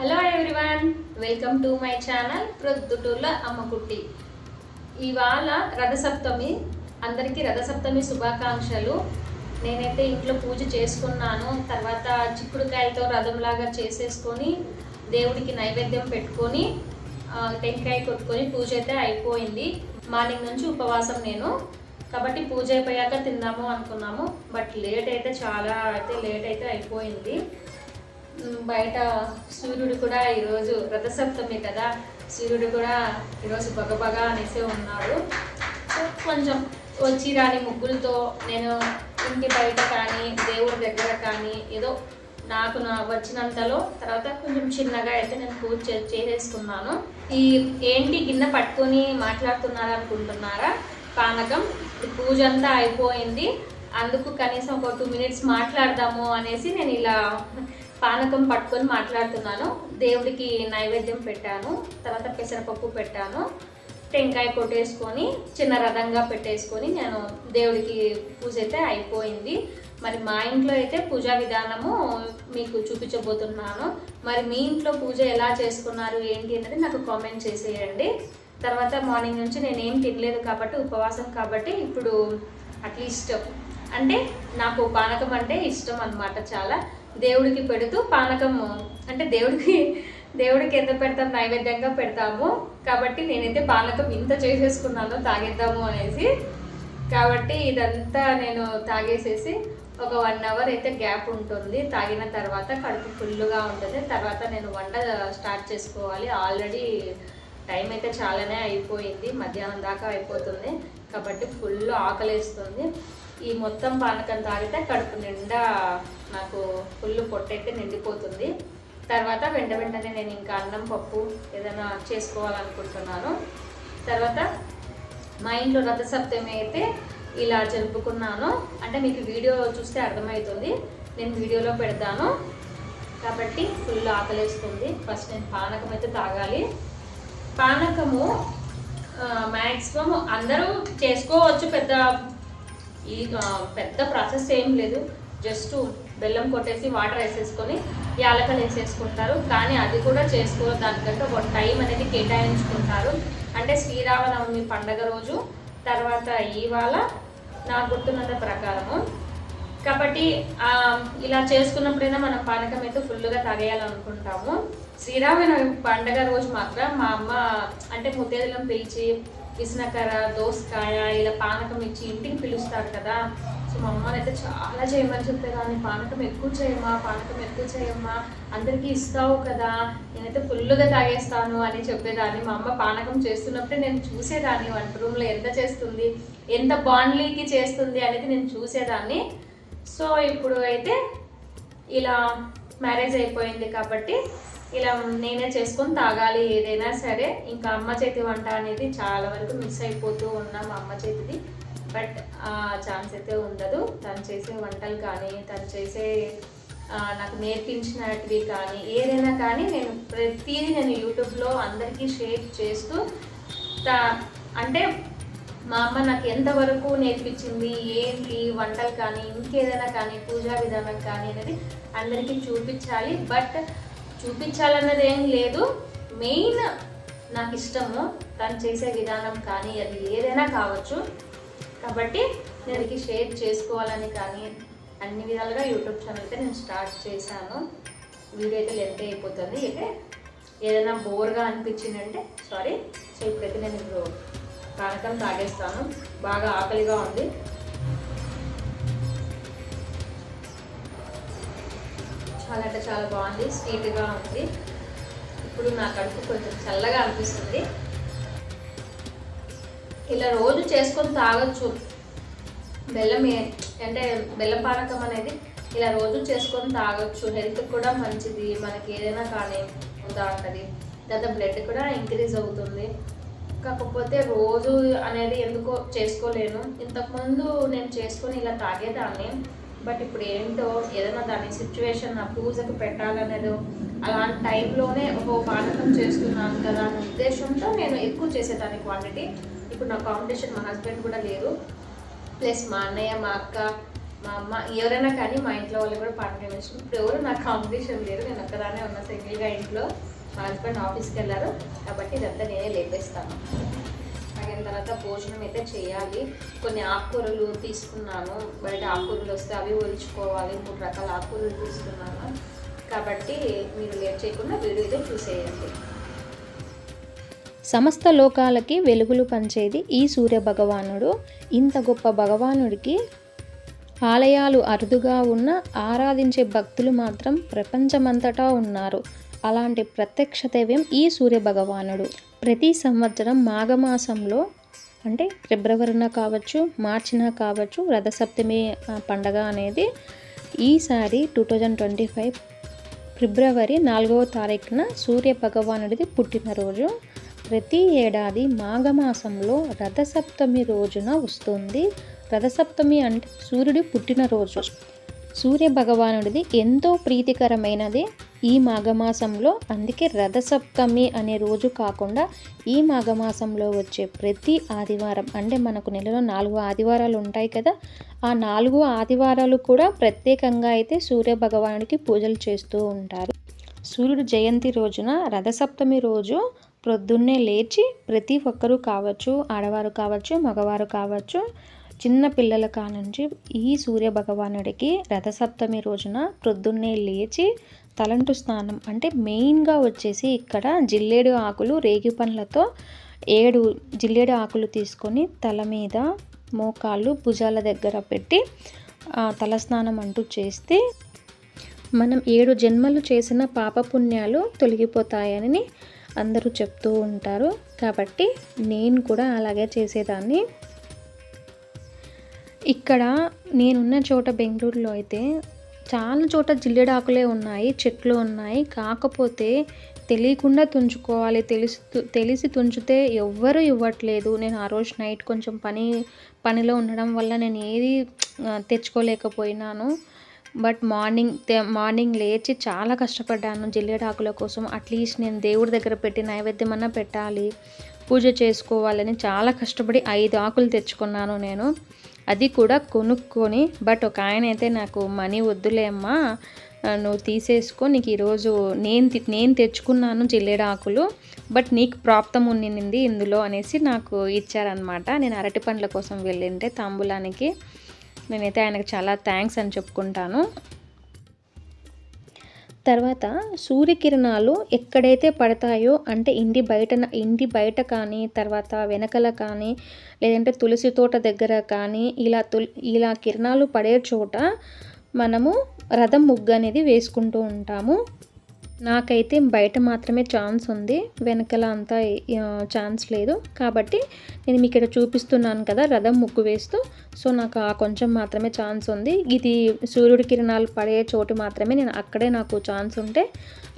Hello everyone welcome to my channel ప్రొద్దుటూర్ల Ammakutti ఇవాళ రథసప్తమి అందరికీ రథసప్తమి శుభాకాంక్షలు. నేనైతే ఇంట్లో పూజ చేసుకున్నాను తర్వాత చిక్కుడుకాయలతో రథంలాగా చేసేసుకొని దేవుడికి నైవేద్యం పెట్టుకొని టెంకాయ కొట్టుకొని పూజ అయితే అయిపోయింది. మార్నింగ్ నుంచి ఉపవాసం నేను. కాబట్టి పూజ అయిపోయాక తిందాము అనుకున్నాము బట్ లేట్ అయితే చాలా అయితే లేట్ అయితే అయిపోయింది. బయట సూర్యుడు కూడా ఈరోజు రథసప్తమి కదా. సూర్యుడు కూడా ఈరోజు బగబగా అనేసి ఉన్నాడు. సో కొంచెం వచ్చి రాని ముగ్గులతో నేను ఇంటి బయట కానీ దేవుడి దగ్గర కానీ ఏదో నాకు నా వచ్చినంతలో తర్వాత కొంచెం చిన్నగా అయితే నేను పూజ చే- చేసేసుకున్నాను. ఈ ఏంటి గిన్నె పట్టుకొని మాట్లాడుతున్నారు అనుకుంటున్నారా పానకం పూజ అంతా అయిపోయింది. అందుకు కనీసం ఒక టూ మినిట్స్ మాట్లాడదాము అనేసి నేను ఇలా పానకం పట్టుకొని మాట్లాడుతున్నాను. దేవుడికి నైవేద్యం పెట్టాను. తర్వాత పెసరపప్పు పెట్టాను. టెంకాయ కొట్టేసుకొని చిన్న రథంగా పెట్టేసుకొని నేను దేవుడికి పూజ అయితే అయిపోయింది. మరి మా ఇంట్లో అయితే పూజా విధానము మీకు చూపించబోతున్నాను. మరి మీ ఇంట్లో పూజ ఎలా చేసుకున్నారు ఏంటి అనేది నాకు కామెంట్ చేసేయండి. తర్వాత మార్నింగ్ నుంచి నేను ఏం తినలేదు కాబట్టి ఉపవాసం కాబట్టి ఇప్పుడు అట్లీస్ట్ అంటే నాకు పానకం అంటే ఇష్టం అన్నమాట చాలా. దేవుడికి పెడుతూ పానకము అంటే దేవుడికి దేవుడికి ఎంత పెడతాం నైవేద్యంగా పెడతాము. కాబట్టి నేనైతే పానకం ఇంత చేసేసుకున్నాను తాగేద్దాము అనేసి. కాబట్టి ఇదంతా నేను తాగేసేసి ఒక వన్ అవర్ అయితే గ్యాప్ ఉంటుంది. తాగిన తర్వాత కడుపు ఫుల్గా ఉంటుంది. తర్వాత నేను వంట స్టార్ట్ చేసుకోవాలి. ఆల్రెడీ టైం అయితే చాలానే అయిపోయింది. మధ్యాహ్నం దాకా అయిపోతుంది. కాబట్టి ఫుల్ ఆకలేస్తుంది. ఈ మొత్తం పానకం తాగితే కడుపు నిండా నాకు ఫుల్ పొట్టయితే నిండిపోతుంది. తర్వాత వెంట వెంటనే నేను ఇంకా అన్నం పప్పు ఏదైనా చేసుకోవాలనుకుంటున్నాను. తర్వాత మా ఇంట్లో రథసప్తమి అయితే ఇలా జరుపుకున్నాను. అంటే మీకు వీడియో చూస్తే అర్థమవుతుంది. నేను వీడియోలో పెడతాను. కాబట్టి ఫుల్ ఆకలేస్తుంది. ఫస్ట్ నేను పానకం అయితే తాగాలి. పానకము మ్యాక్సిమం అందరూ చేసుకోవచ్చు పెద్ద ఈ పెద్ద ప్రాసెస్ ఏం లేదు. జస్ట్ బెల్లం కొట్టేసి వాటర్ వేసేసుకొని యాలకలు వేసేసుకుంటారు. కానీ అది కూడా చేసుకో దానికంటే ఒక టైం అనేది కేటాయించుకుంటారు. అంటే శ్రీరామనవమి పండగ రోజు తర్వాత ఇవాళ నా గుర్తున్నంత ప్రకారము. కాబట్టి ఇలా చేసుకున్నప్పుడైనా మనం పానకం అయితే ఫుల్గా తాగేయాలనుకుంటాము. శ్రీరామనవమి పండగ రోజు మాత్రం మా అమ్మ అంటే ముత్తేదలం పిలిచి విసనకర దోసకాయ ఇలా పానకం ఇచ్చి ఇంటికి పిలుస్తారు కదా. సో మా అమ్మని అయితే చాలా చేయమని చెప్పేదాన్ని పానకం ఎక్కువ చేయమ్మా పానకం ఎక్కువ చేయమ్మా అందరికీ ఇస్తావు కదా నేనైతే ఫుల్గా తాగేస్తాను అని చెప్పేదాన్ని. మా అమ్మ పానకం చేస్తున్నప్పుడే నేను చూసేదాన్ని వంట రూమ్లో ఎంత చేస్తుంది ఎంత బాండ్లీకి చేస్తుంది అనేది నేను చూసేదాన్ని. సో ఇప్పుడు అయితే ఇలా మ్యారేజ్ అయిపోయింది కాబట్టి ఇలా నేనే చేసుకొని తాగాలి ఏదైనా సరే. ఇంకా అమ్మ చేతి వంట అనేది చాలా వరకు మిస్ అయిపోతూ ఉన్నాం మా అమ్మ చేతిది. బట్ ఆ ఛాన్స్ అయితే ఉండదు. తను చేసే వంటలు కానీ తను చేసే నాకు నేర్పించినటివి కానీ ఏదైనా కానీ నేను ప్రతిదీ నేను యూట్యూబ్లో అందరికీ షేర్ చేస్తూ తా- అంటే మా అమ్మ నాకు ఎంతవరకు నేర్పించింది ఏంటి వంటలు కానీ ఇంకేదైనా కానీ పూజా విధానం కానీ అనేది అందరికీ చూపించాలి. బట్ చూపించాలన్నది ఏం లేదు. మెయిన్ నాకు ఇష్టము తను చేసే విధానం కానీ అది ఏదైనా కావచ్చు. కాబట్టి నేను షేర్ చేసుకోవాలని కానీ అన్ని విధాలుగా యూట్యూబ్ ఛానల్ అయితే నేను స్టార్ట్ చేశాను. వీడియో అయితే లెంత్ అయిపోతుంది. అయితే ఏదైనా బోర్గా అనిపించిందంటే సారీ సో ఇప్పుడైతే నేను ఇప్పుడు పానకం తాగేస్తాను. బాగా ఆకలిగా ఉంది. చాలా అంటే చాలా బాగుంది స్వీట్గా ఉంది. ఇప్పుడు నా కడుపు కొంచెం చల్లగా అనిపిస్తుంది. ఇలా రోజు చేసుకొని తాగొచ్చు. బెల్లం అంటే బెల్లం పానకం అనేది ఇలా రోజు చేసుకొని తాగొచ్చు. హెల్త్ కూడా మంచిది మనకి ఏదైనా కానీ ఉందా ఉంటుంది లేదా బ్లడ్ కూడా ఇంక్రీజ్ అవుతుంది. కాకపోతే రోజు అనేది ఎందుకో చేసుకోలేను. ఇంతకుముందు నేను చేసుకొని ఇలా తాగేదాన్ని. బట్ ఇప్పుడు ఏంటో ఏదైనా దాని సిచ్యువేషన్ నా పూజకు పెట్టాలనేది అలాంటి టైంలోనే ఒక పానకం చేస్తున్నాను కదా అనే ఉద్దేశంతో నేను ఎక్కువ చేసేదాన్ని క్వాంటిటీ ఇప్పుడు నా కాంపిటీషన్ మా హస్బెండ్ కూడా లేరు ప్లస్ మా అన్నయ్య మా అక్క మా అమ్మ ఎవరైనా కానీ మా ఇంట్లో వాళ్ళు కూడా పాటలు ఇప్పుడు ఎవరు నాకు కాంపిటీషన్ లేరు. నేను ఒక్కదానే ఉన్న సింగిల్గా ఇంట్లో మా హస్బెండ్ ఆఫీస్కి వెళ్ళారు. కాబట్టి ఇదంతా నేనే లేపేస్తాను. అయిన తర్వాత భోజనం అయితే చేయాలి. కొన్ని ఆకుకూరలు తీసుకున్నాను. బయట ఆకుకూరలు వస్తే అవి ఒలుచుకోవాలి. మూడు రకాల ఆకుకూరలు తీసుకున్నాను. కాబట్టి మీరు లేట్ చేయకుండా వీడియో అయితే చూసేయండి. సమస్త లోకాలకి వెలుగులు పంచేది ఈ సూర్య భగవానుడు. ఇంత గొప్ప భగవానుడికి ఆలయాలు అరుదుగా ఉన్న ఆరాధించే భక్తులు మాత్రం ప్రపంచమంతటా ఉన్నారు. అలాంటి ప్రత్యక్ష దైవ్యం ఈ సూర్య భగవానుడు. ప్రతి సంవత్సరం మాఘమాసంలో అంటే ఫిబ్రవరిన కావచ్చు మార్చిన కావచ్చు రథసప్తమి పండగ అనేది ఈసారి two thousand twenty five February నాలుగవ తారీఖున సూర్య భగవానుడిది పుట్టినరోజు. ప్రతి ఏడాది మాఘమాసంలో రథసప్తమి రోజున వస్తుంది. రథసప్తమి అంటే సూర్యుడి పుట్టినరోజు. సూర్య భగవానుడిది ఎంతో ప్రీతికరమైనది ఈ మాఘమాసంలో. అందుకే రథసప్తమి అనే రోజు కాకుండా ఈ మాఘమాసంలో వచ్చే ప్రతి ఆదివారం అంటే మనకు నెలలో నాలుగు ఆదివారాలు ఉంటాయి కదా ఆ నాలుగు ఆదివారాలు కూడా ప్రత్యేకంగా అయితే సూర్య భగవానుడికి పూజలు చేస్తూ ఉంటారు. సూర్యుడు జయంతి రోజున రథసప్తమి రోజు ప్రొద్దున్నే లేచి ప్రతి ఒక్కరూ కావచ్చు ఆడవారు కావచ్చు మగవారు కావచ్చు చిన్న పిల్లల కానుంచి ఈ సూర్య భగవానుడికి రథసప్తమి రోజున ప్రొద్దున్నే లేచి తలంటు స్నానం అంటే మెయిన్గా వచ్చేసి ఇక్కడ జిల్లేడు ఆకులు రేగి పండ్లతో ఏడు జిల్లేడు ఆకులు తీసుకొని తల మీద మోకాళ్ళు భుజాల దగ్గర పెట్టి ఆ, తలస్నానం అంటూ చేస్తే మనం ఏడు జన్మలు చేసిన పాపపుణ్యాలు తొలగిపోతాయని అందరూ చెప్తూ ఉంటారు. కాబట్టి నేను కూడా అలాగే చేసేదాన్ని. ఇక్కడ నేనున్న చోట బెంగళూరులో అయితే చాలా చోట జిల్లెడాకులే ఉన్నాయి చెట్లు ఉన్నాయి. కాకపోతే తెలియకుండా తుంచుకోవాలి. తెలిసి తెలిసి తుంచితే ఎవ్వరూ ఇవ్వట్లేదు. నేను ఆ రోజు నైట్ కొంచెం పని పనిలో ఉండడం వల్ల నేను ఏది తెచ్చుకోలేకపోయినాను. బట్ మార్నింగ్ మార్నింగ్ లేచి చాలా కష్టపడ్డాను జిల్లేడాకుల కోసం. అట్లీస్ట్ నేను దేవుడి దగ్గర పెట్టి నైవేద్యం అన్నా పెట్టాలి. పూజ చేసుకోవాలని చాలా కష్టపడి ఐదు ఆకులు తెచ్చుకున్నాను నేను. అది కూడా కొనుక్కొని బట్ ఒక ఆయన అయితే నాకు మనీ వద్దులే అమ్మా నువ్వు తీసేసుకో నీకు ఈరోజు నేను తి- నేను తెచ్చుకున్నాను జిల్లేడు ఆకులు బట్ నీకు ప్రాప్తం ఉండింది ఇందులో అనేసి నాకు ఇచ్చారనమాట నేను అరటి పండ్ల కోసం వెళ్ళింటే తాంబూలానికి. నేనైతే ఆయనకు చాలా థ్యాంక్స్ అని చెప్పుకుంటాను. తర్వాత సూర్యకిరణాలు ఎక్కడైతే పడతాయో అంటే ఇంటి బయట ఇంటి బయట కానీ తర్వాత వెనకల కానీ లేదంటే తులసి తోట దగ్గర కానీ ఇలా తుల్ ఇలా కిరణాలు పడే చోట మనము రథం ముగ్గు అనేది వేసుకుంటూ ఉంటాము. నాకైతే బయట మాత్రమే ఛాన్స్ ఉంది. వెనకల అంతా ఛాన్స్ లేదు. కాబట్టి నేను మీకు ఇక్కడ చూపిస్తున్నాను కదా రథం ముగ్గు వేస్తూ. సో నాకు ఆ కొంచెం మాత్రమే ఛాన్స్ ఉంది. ఇది సూర్యుడి కిరణాలు పడే చోటు మాత్రమే నేను అక్కడే నాకు ఛాన్స్ ఉంటే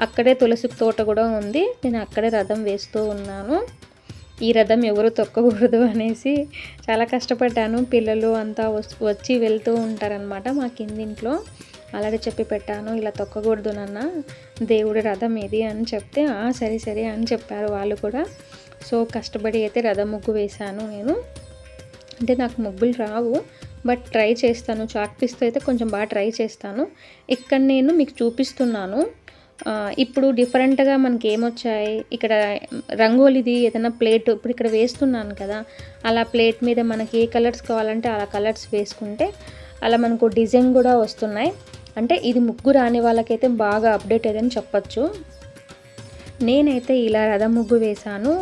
అక్కడే తులసి తోట కూడా ఉంది. నేను అక్కడే రథం వేస్తూ ఉన్నాను. ఈ రథం ఎవరు తొక్కకూడదు అనేసి చాలా కష్టపడ్డాను. పిల్లలు అంతా వచ్చి వెళ్తూ ఉంటారనమాట మా కిందింట్లో. అలాగే చెప్పి పెట్టాను ఇలా తొక్కకూడదు నాన్న దేవుడి రథం ఇది అని చెప్తే సరే సరే అని చెప్పారు వాళ్ళు కూడా. సో కష్టపడి అయితే రథం ముగ్గు వేశాను నేను. అంటే నాకు ముగ్గులు రావు బట్ ట్రై చేస్తాను. చాక్ పీస్తో అయితే కొంచెం బాగా ట్రై చేస్తాను. ఇక్కడ నేను మీకు చూపిస్తున్నాను. ఇప్పుడు డిఫరెంట్గా మనకి ఏమొచ్చాయి ఇక్కడ రంగోలిది ఏదైనా ప్లేట్ ఇప్పుడు ఇక్కడ వేస్తున్నాను కదా అలా ప్లేట్ మీద మనకి ఏ కలర్స్ కావాలంటే అలా కలర్స్ వేసుకుంటే అలా మనకు డిజైన్ కూడా వస్తున్నాయి. అంటే ఇది ముగ్గు రాని వాళ్ళకైతే బాగా అప్డేట్ అయ్యని చెప్పచ్చు. నేనైతే ఇలా రథ ముగ్గు వేశాను.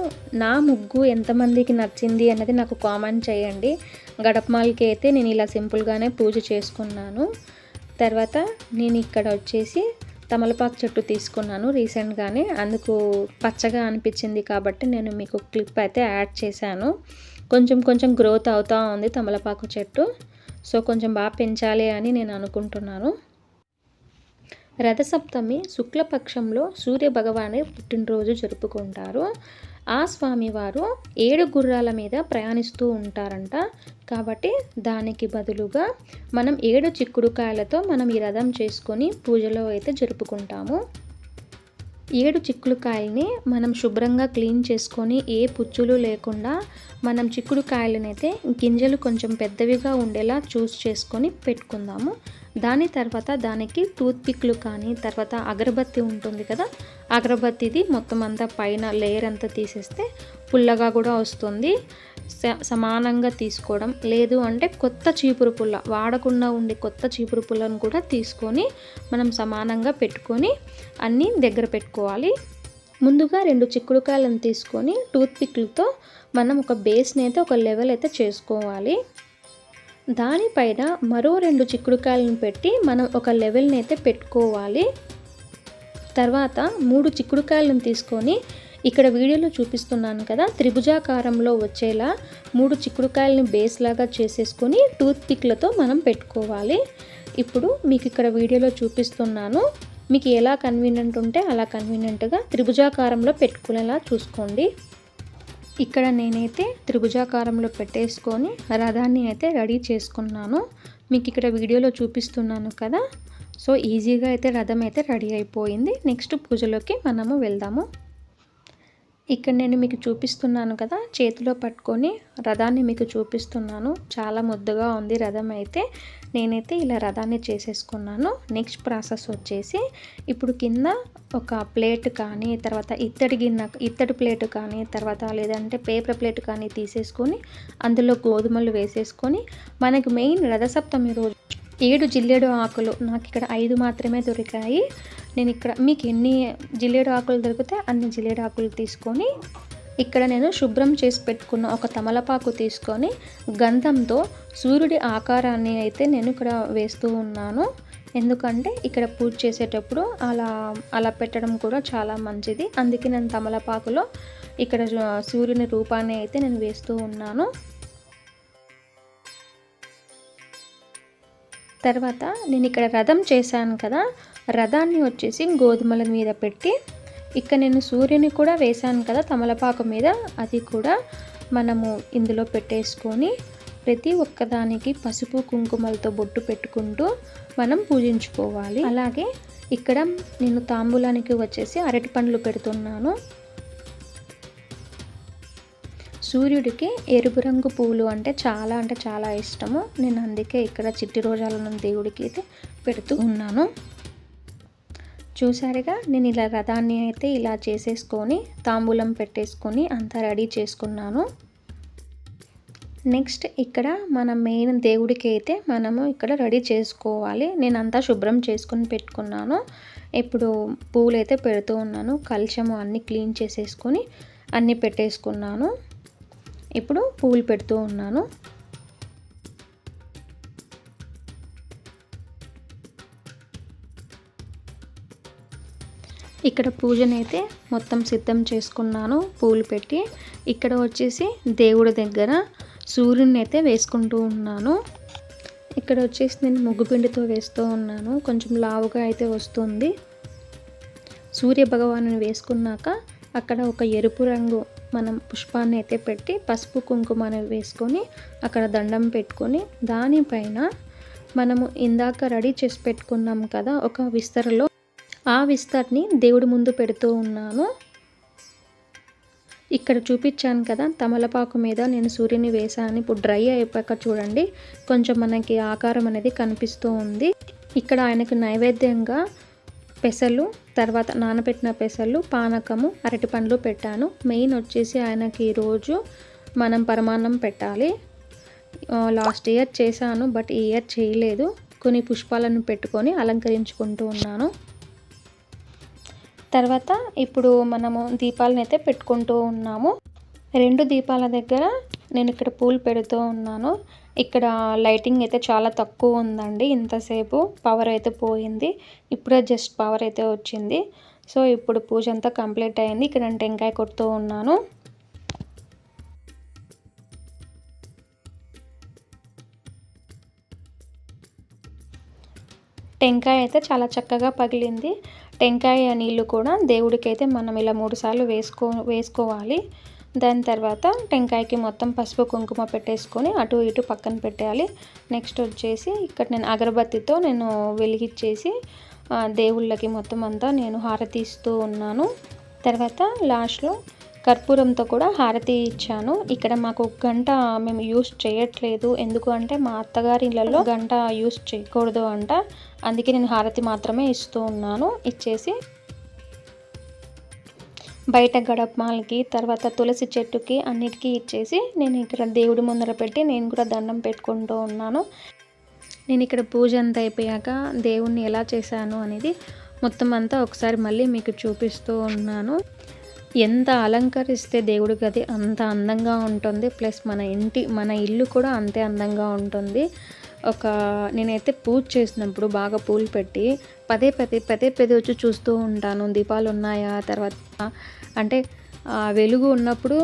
నా ముగ్గు ఎంతమందికి నచ్చింది అన్నది నాకు కామెంట్ చేయండి. గడపమాలకి అయితే నేను ఇలా సింపుల్గానే పూజ చేసుకున్నాను. తర్వాత నేను ఇక్కడ వచ్చేసి తమలపాకు చెట్టు తీసుకున్నాను రీసెంట్గానే అందుకు పచ్చగా అనిపించింది కాబట్టి నేను మీకు క్లిప్ అయితే యాడ్ చేశాను. కొంచెం కొంచెం గ్రోత్ అవుతూ ఉంది తమలపాకు చెట్టు. సో కొంచెం బాగా పెంచాలి అని నేను అనుకుంటున్నాను. రథసప్తమి శుక్లపక్షంలో సూర్యభగవాని పుట్టినరోజు జరుపుకుంటారు. ఆ స్వామివారు ఏడు గుర్రాల మీద ప్రయాణిస్తూ ఉంటారంట. కాబట్టి దానికి బదులుగా మనం ఏడు చిక్కుడుకాయలతో మనం ఈ రథం చేసుకొని పూజలో అయితే జరుపుకుంటాము. ఏడు చిక్కుడుకాయల్ని మనం శుభ్రంగా క్లీన్ చేసుకొని ఏ పుచ్చులు లేకుండా మనం చిక్కుడుకాయలనైతే గింజలు కొంచెం పెద్దవిగా ఉండేలా చూస్ చేసుకొని పెట్టుకుందాము. దాని తర్వాత దానికి టూత్పిక్లు కానీ తర్వాత అగరబత్తి ఉంటుంది కదా అగరబత్తిది మొత్తం అంతా పైన లేయర్ అంతా తీసేస్తే పుల్లగా కూడా వస్తుంది. స- సమానంగా తీసుకోవడం. లేదు అంటే కొత్త చీపురు పుల్ల వాడకుండా ఉండే కొత్త చీపురు పుల్లను కూడా తీసుకొని మనం సమానంగా పెట్టుకొని అన్నీ దగ్గర పెట్టుకోవాలి. ముందుగా రెండు చిక్కుడుకాయలను తీసుకొని టూత్పిక్లతో మనం ఒక బేస్ని అయితే ఒక లెవెల్ అయితే చేసుకోవాలి. దానిపైన మరో రెండు చిక్కుడుకాయలను పెట్టి మనం ఒక లెవెల్ని అయితే పెట్టుకోవాలి. తర్వాత మూడు చిక్కుడుకాయలను తీసుకొని ఇక్కడ వీడియోలో చూపిస్తున్నాను కదా త్రిభుజాకారంలో వచ్చేలా మూడు చిక్కుడుకాయలని బేస్ లాగా చేసేసుకొని టూత్ పిక్లతో మనం పెట్టుకోవాలి. ఇప్పుడు మీకు ఇక్కడ వీడియోలో చూపిస్తున్నాను. మీకు ఎలా కన్వీనియంట్ ఉంటే అలా కన్వీనియంట్గా త్రిభుజాకారంలో పెట్టుకునేలా చూసుకోండి. ఇక్కడ నేనైతే త్రిభుజాకారంలో పెట్టేసుకొని రథాన్ని అయితే రెడీ చేసుకున్నాను. మీకు ఇక్కడ వీడియోలో చూపిస్తున్నాను కదా. సో ఈజీగా అయితే రథం అయితే రెడీ అయిపోయింది. నెక్స్ట్ పూజలోకి మనము వెళ్దాము. ఇక్కడ నేను మీకు చూపిస్తున్నాను కదా చేతిలో పట్టుకొని రథాన్ని మీకు చూపిస్తున్నాను. చాలా ముద్దుగా ఉంది రథం అయితే. నేనైతే ఇలా రథాన్ని చేసేసుకున్నాను. నెక్స్ట్ ప్రాసెస్ వచ్చేసి ఇప్పుడు కింద ఒక ప్లేట్ కానీ తర్వాత ఇత్తడి గిన్నె ఇత్తడి ప్లేట్ కానీ తర్వాత లేదంటే పేపర్ ప్లేట్ కానీ తీసేసుకొని అందులో గోధుమలు వేసేసుకొని మనకు మెయిన్ రథసప్తమి రోజు ఏడు జిల్లేడు ఆకులు నాకు ఇక్కడ ఐదు మాత్రమే దొరికాయి. నేను ఇక్కడ మీకు ఎన్ని జిల్లేడు ఆకులు దొరికితే అన్ని జిల్లేడు ఆకులు తీసుకొని ఇక్కడ నేను శుభ్రం చేసి పెట్టుకున్న ఒక తమలపాకు తీసుకొని గంధంతో సూర్యుడి ఆకారాన్ని అయితే నేను ఇక్కడ వేస్తూ ఉన్నాను. ఎందుకంటే ఇక్కడ పూజ చేసేటప్పుడు అలా అలా పెట్టడం కూడా చాలా మంచిది. అందుకే నేను తమలపాకులో ఇక్కడ సూర్యుని రూపాన్ని అయితే నేను వేస్తూ ఉన్నాను. తర్వాత నేను ఇక్కడ రథం చేశాను కదా రథాన్ని వచ్చేసి గోధుమల మీద పెట్టి ఇక్కడ నేను సూర్యుని కూడా వేశాను కదా తమలపాకు మీద అది కూడా మనము ఇందులో పెట్టేసుకొని ప్రతి ఒక్కదానికి పసుపు కుంకుమలతో బొట్టు పెట్టుకుంటూ మనం పూజించుకోవాలి. అలాగే ఇక్కడ నేను తాంబూలానికి వచ్చేసి అరటి పండ్లు పెడుతున్నాను. సూర్యుడికి ఎరుపు రంగు పూలు అంటే చాలా అంటే చాలా ఇష్టము. నేను అందుకే ఇక్కడ చిట్టి రోజాలను దేవుడికి అయితే పెడుతూ ఉన్నాను. చూసారుగా నేను ఇలా రథాన్ని అయితే ఇలా చేసేసుకొని తాంబూలం పెట్టేసుకొని అంతా రెడీ చేసుకున్నాను. నెక్స్ట్ ఇక్కడ మన మెయిన్ దేవుడికి అయితే మనము ఇక్కడ రెడీ చేసుకోవాలి. నేను అంతా శుభ్రం చేసుకొని పెట్టుకున్నాను. ఇప్పుడు పూలు అయితే పెడుతూ ఉన్నాను. కలశము అన్నీ క్లీన్ చేసేసుకొని అన్నీ పెట్టేసుకున్నాను. ఇప్పుడు పూలు పెడుతూ ఉన్నాను. ఇక్కడ పూజనైతే మొత్తం సిద్ధం చేసుకున్నాను పూలు పెట్టి. ఇక్కడ వచ్చేసి దేవుడి దగ్గర సూర్యుని అయితే వేసుకుంటూ ఉన్నాను. ఇక్కడ వచ్చేసి నేను ముగ్గుపిండితో వేస్తూ ఉన్నాను. కొంచెం లావుగా అయితే వస్తుంది. సూర్య భగవాను వేసుకున్నాక అక్కడ ఒక ఎరుపు రంగు మనం పుష్పాన్ని అయితే పెట్టి పసుపు కుంకుమని వేసుకొని అక్కడ దండం పెట్టుకొని దానిపైన మనము ఇందాక రెడీ చేసి పెట్టుకున్నాం కదా ఒక విస్తరలో ఆ విస్తర్ని దేవుడి ముందు పెడుతూ ఉన్నాను. ఇక్కడ చూపించాను కదా తమలపాకు మీద నేను సూర్యుని వేసాను ఇప్పుడు డ్రై అయిపోయాక చూడండి కొంచెం మనకి ఆకారం అనేది కనిపిస్తూ ఉంది. ఇక్కడ ఆయనకు నైవేద్యంగా పెసలు తర్వాత నానబెట్టిన పెసలు పానకము అరటి పండ్లు పెట్టాను. మెయిన్ వచ్చేసి ఆయనకి ఈరోజు మనం పరమాన్నం పెట్టాలి. లాస్ట్ ఇయర్ చేశాను బట్ ఈ ఇయర్ చేయలేదు. కొన్ని పుష్పాలను పెట్టుకొని అలంకరించుకుంటూ ఉన్నాను. తర్వాత ఇప్పుడు మనము దీపాలను అయితే పెట్టుకుంటూ ఉన్నాము. రెండు దీపాల దగ్గర నేను ఇక్కడ పూలు పెడుతూ ఉన్నాను. ఇక్కడ లైటింగ్ అయితే చాలా తక్కువ ఉందండి. ఇంతసేపు పవర్ అయితే పోయింది. ఇప్పుడే జస్ట్ పవర్ అయితే వచ్చింది. సో ఇప్పుడు పూజ అంతా కంప్లీట్ అయింది. ఇక్కడ నేను టెంకాయ కొడుతూ ఉన్నాను. టెంకాయ అయితే చాలా చక్కగా పగిలింది. టెంకాయ నీళ్ళు కూడా దేవుడికైతే మనం ఇలా మూడుసార్లు వేసుకో వేసుకోవాలి. దాని తర్వాత టెంకాయకి మొత్తం పసుపు కుంకుమ పెట్టేసుకొని అటు ఇటు పక్కన పెట్టేయాలి. నెక్స్ట్ వచ్చేసి ఇక్కడ నేను అగరబత్తితో నేను వెలిగించేసి దేవుళ్ళకి మొత్తం అంతా నేను హారతి ఇస్తూ ఉన్నాను. తర్వాత లాస్ట్లో కర్పూరంతో కూడా హారతి ఇచ్చాను. ఇక్కడ మాకు గంట మేము యూస్ చేయట్లేదు. ఎందుకు అంటే మా అత్తగారి ఇళ్ళల్లో గంట యూస్ చేయకూడదు అంట. అందుకే నేను హారతి మాత్రమే ఇస్తూ ఉన్నాను. ఇచ్చేసి బయట గడపమాలకి తర్వాత తులసి చెట్టుకి అన్నిటికీ ఇచ్చేసి నేను ఇక్కడ దేవుడి ముందర పెట్టి నేను కూడా దండం పెట్టుకుంటూ ఉన్నాను. నేను ఇక్కడ పూజ అంతా అయిపోయాక దేవుణ్ణి ఎలా చేశాను అనేది మొత్తం అంతా ఒకసారి మళ్ళీ మీకు చూపిస్తూ ఉన్నాను. ఎంత అలంకరిస్తే దేవుడి గది అంత అందంగా ఉంటుంది. ప్లస్ మన ఇంటి మన ఇల్లు కూడా అంతే అందంగా ఉంటుంది. ఒక నేనైతే పూజ చేసినప్పుడు బాగా పూలు పెట్టి పదే పదే పదే పదే వచ్చి చూస్తూ ఉంటాను. దీపాలు ఉన్నాయా? తర్వాత అంటే వెలుగు ఉన్నప్పుడు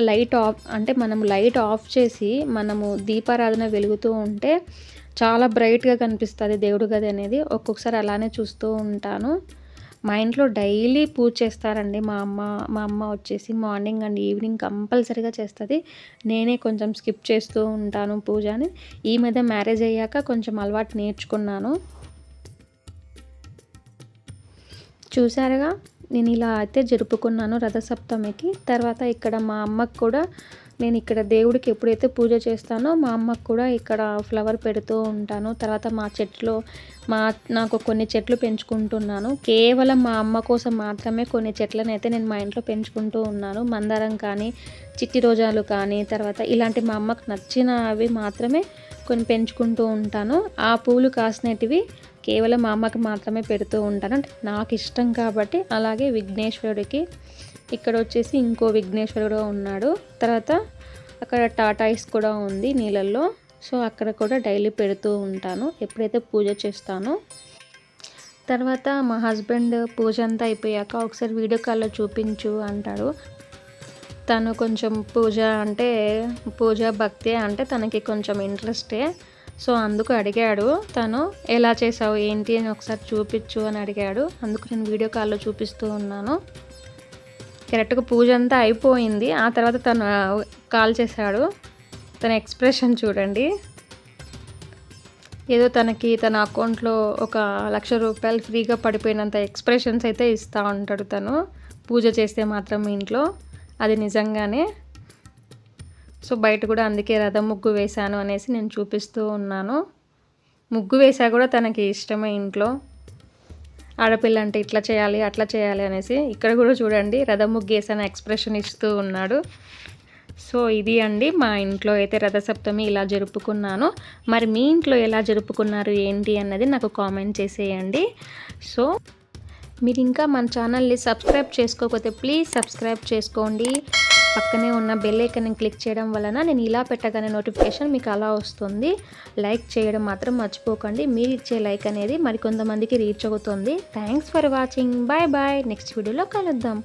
లైట్ ఆఫ్ అంటే మనం లైట్ ఆఫ్ చేసి మనము దీపారాధన వెలుగుతూ ఉంటే చాలా బ్రైట్గా కనిపిస్తుంది దేవుడి గది అనేది. ఒక్కొక్కసారి అలానే చూస్తూ ఉంటాను. మా ఇంట్లో డైలీ పూజ చేస్తారండి. మా అమ్మ మా అమ్మ వచ్చేసి మార్నింగ్ అండ్ ఈవినింగ్ కంపల్సరీగా చేస్తుంది. నేనే కొంచెం స్కిప్ చేస్తూ ఉంటాను పూజని. ఈ మధ్య మ్యారేజ్ అయ్యాక కొంచెం అలవాటు నేర్చుకున్నాను. చూసారుగా నేను ఇలా అయితే జరుపుకున్నాను రథసప్తమికి. తర్వాత ఇక్కడ మా అమ్మకు కూడా నేను ఇక్కడ దేవుడికి ఎప్పుడైతే పూజ చేస్తానో మా అమ్మకు కూడా ఇక్కడ ఫ్లవర్ పెడుతూ ఉంటాను. తర్వాత మా చెట్లో మా నాకు కొన్ని చెట్లు పెంచుకుంటున్నాను. కేవలం మా అమ్మ కోసం మాత్రమే కొన్ని చెట్లను అయితే నేను మా ఇంట్లో పెంచుకుంటూ ఉన్నాను. మందారం కానీ చిట్టి రోజాలు కానీ తర్వాత ఇలాంటి మా అమ్మకు నచ్చినవి మాత్రమే కొన్ని పెంచుకుంటూ ఉంటాను. ఆ పూలు కాసినటివి కేవలం మా అమ్మకి మాత్రమే పెడుతూ ఉంటాను. అంటే నాకు ఇష్టం కాబట్టి అలాగే విఘ్నేశ్వరుడికి ఇక్కడ వచ్చేసి ఇంకో విఘ్నేశ్వరుడు ఉన్నాడు. తర్వాత అక్కడ టాటాయిస్ కూడా ఉంది నీళ్ళల్లో. సో అక్కడ కూడా డైలీ పెడుతూ ఉంటాను. ఎప్పుడైతే పూజ చేస్తానో. తర్వాత మా హస్బెండ్ పూజ అంతా అయిపోయాక ఒకసారి వీడియో కాల్లో చూపించు అంటాడు. తను కొంచెం పూజ అంటే పూజ భక్తి అంటే తనకి కొంచెం ఇంట్రెస్టే. సో అందుకు అడిగాడు తను ఎలా చేసావు? ఏంటి? అని ఒకసారి చూపించు అని అడిగాడు. అందుకు నేను వీడియో కాల్లో చూపిస్తూ ఉన్నాను. కరెక్ట్గా పూజ అంతా అయిపోయింది. ఆ తర్వాత తను కాల్ చేశాడు. తన ఎక్స్ప్రెషన్ చూడండి. ఏదో తనకి తన అకౌంట్లో ఒక లక్ష రూపాయలు ఫ్రీగా పడిపోయినంత ఎక్స్ప్రెషన్స్ అయితే ఇస్తూ ఉంటాడు తను. పూజ చేస్తే మాత్రం ఇంట్లో. అది నిజంగానే. సో బయట కూడా అందుకే రథం ముగ్గు వేశాను అనేసి నేను చూపిస్తూ ఉన్నాను. ముగ్గు వేసా కూడా తనకి ఇష్టమే ఇంట్లో. ఆడపిల్ల అంటే ఇట్లా చేయాలి అట్లా చేయాలి అనేసి. ఇక్కడ కూడా చూడండి రథం ముగ్గు వేసాను ఎక్స్ప్రెషన్ ఇస్తూ ఉన్నాడు. సో ఇది అండి మా ఇంట్లో అయితే రథసప్తమి ఇలా జరుపుకున్నాను. మరి మీ ఇంట్లో ఎలా జరుపుకున్నారు ఏంటి అన్నది నాకు కామెంట్ చేసేయండి. సో మీరు ఇంకా మన ఛానల్ని సబ్స్క్రైబ్ చేసుకోకపోతే ప్లీజ్ సబ్స్క్రైబ్ చేసుకోండి. పక్కనే ఉన్న బెల్ ఐకన్ని క్లిక్ చేయడం వలన నేను ఇలా పెట్టగానే నోటిఫికేషన్ మీకు అలా వస్తుంది. లైక్ చేయడం మాత్రం మర్చిపోకండి. మీరు ఇచ్చే లైక్ అనేది మరికొంతమందికి రీచ్ అవుతుంది. Thanks for watching. Bye bye. Next వీడియోలో కలుద్దాం.